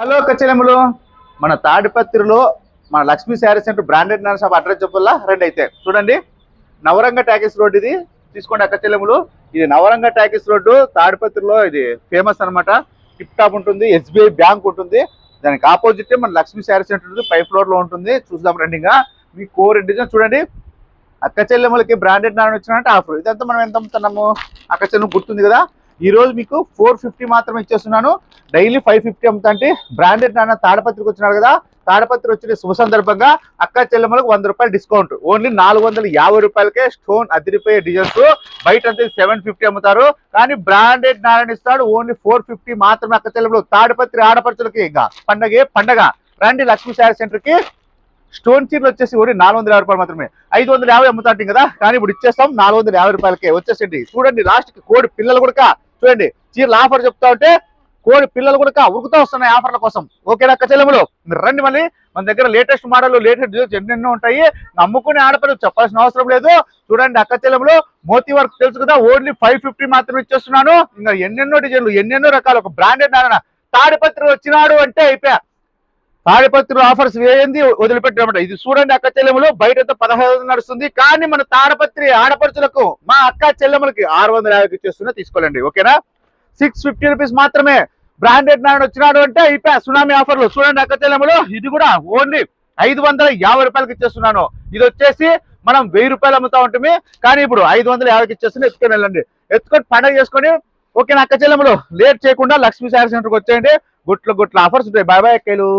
Hello కచ్చలెములు మన తాడిపత్రిలో మన లక్ష్మీ శారీ సెంటర్ బ్రాండెడ్ నాన్ షాప్ అడ్రస్ చెప్పుల్లా? రెండు అయితే. చూడండి. నవరంగ టాకీస్ రోడ్ ఇది. తీసుకోండి అక్కచెల్లెములు ఇది నవరంగ టాకీస్ రోడ్డు. తాడిపత్రిలో ఇది ఫేమస్ అన్నమాట. టిప్ టాప్ ఉంటుంది. ఎస్బీఐ బ్యాంక్ ఉంటుంది. దానికి ఆపోజిట్ మన లక్ష్మీ శారీ సెంటర్ ఉంటుంది. పై ఫ్లోర్లో ఉంటుంది. చూద్దాం రండిగా మీ కోర్ డిజైన్ చూడండి. అక్కచెల్లెములకి బ్రాండెడ్ నాన్ వచ్చినట్టు ఆఫర్. ఇదంతా మనం ఎంత అమ్ముతున్నాము? అక్క చెల్లెము గుర్తుంది కదా? ఈరోజు మీకు ఫోర్ ఫిఫ్టీ మాత్రమే ఇచ్చేస్తున్నాను. డైలీ ఫైవ్ ఫిఫ్టీ అమ్ముతాంటే బ్రాండెడ్ నాన్న తాడపత్రికి వచ్చినాడు కదా తాడపత్రి వచ్చిన శుభ సందర్భంగా అక్క చెల్లెమ్మలకు వంద రూపాయలు డిస్కౌంట్. ఓన్లీ నాలుగు వందల యాభై రూపాయలకే స్టోన్ అదిరిపోయే డిజైన్స్. బయట అంతా సెవెన్ ఫిఫ్టీ అమ్ముతారు. కానీ బ్రాండెడ్ నారాయణ ఇస్తాడు. ఓన్లీ ఫోర్ ఫిఫ్టీ మాత్రమే అక్క చెల్లెమ్మలు తాడపత్రి ఆడపడుచులకి ఇంకా. పండగే పండగ. రండి లక్ష్మీ శారీ సెంటర్కి స్టోన్ చీరలు వచ్చేసి ఓడి నాలుగు వందల యాభై రూపాయలు మాత్రమే. ఐదు వందల యాభై అమ్ముతాంటాం కదా కానీ ఇప్పుడు ఇచ్చేస్తాం నాలుగు వందల యాభై రూపాయలకే. వచ్చేసండి చూడండి లాస్ట్కి కోడి పిల్లలు కూడా చూడండి చీరలు ఆఫర్ చెప్తా ఉంటే కోడి పిల్లలు కూడా ఉరుకుతా వస్తున్నాయి ఆఫర్ల కోసం. ఓకేనా అక్క చెల్లెములు? మీరు రండి మళ్ళీ. మన దగ్గర లేటెస్ట్ మోడల్ లేటెస్ట్ డిజైన్స్ ఎన్నెన్నో ఉంటాయి. నమ్ముకునే ఆడపిల్లలు చెప్పాల్సిన అవసరం లేదు. చూడండి అక్క చెల్లెములు మోతీ వర్క్ తెలుసు కదా ఓన్లీ ఫైవ్ ఫిఫ్టీ మాత్రమే ఇచ్చేస్తున్నాను. ఇంకా ఎన్నెన్నో డిజైన్లు ఎన్నెన్నో రకాలు ఒక బ్రాండెడ్ నారాయణ. తాడిపత్రి వచ్చినాడు అంటే అయిపోయా. తాడిపత్రి ఆఫర్స్ వేయింది వదిలిపెట్టామట ఇది చూడండి అక్క చెల్లెములు బయట పదహైదు నడుస్తుంది. కానీ మన తాడపత్రి ఆడపడుచులకు మా అక్క చెల్లెములకి ఆరు వందల యాభైకి చేస్తున్నా తీసుకోలేండి. ఓకేనా? సిక్స్ ఫిఫ్టీ రూపీస్ మాత్రమే బ్రాండెడ్ నాయన వచ్చినాడు అంటే అయిపోయా సునామీ ఆఫర్లు. చూడండి అక్క చెల్లెములు ఇది కూడా ఓన్లీ ఐదు వందల యాభై రూపాయలకి ఇచ్చేస్తున్నాను. ఇది వచ్చేసి మనం వెయ్యి రూపాయలు అమ్ముతా ఉంటుంది కానీ ఇప్పుడు ఐదు వందల యాభైకి ఇచ్చేస్తున్నా ఎత్తుకొని వెళ్ళండి. ఎత్తుకొని పండగ చేసుకొని ఓకేనా అక్క చెల్లెములు? లేట్ చేయకుండా లక్ష్మీ శారీ సెంటర్కి వచ్చేయండి. గుట్ల గుట్ల ఆఫర్స్ ఉంటాయి. బాయ్ బాయ్ అక్కలు.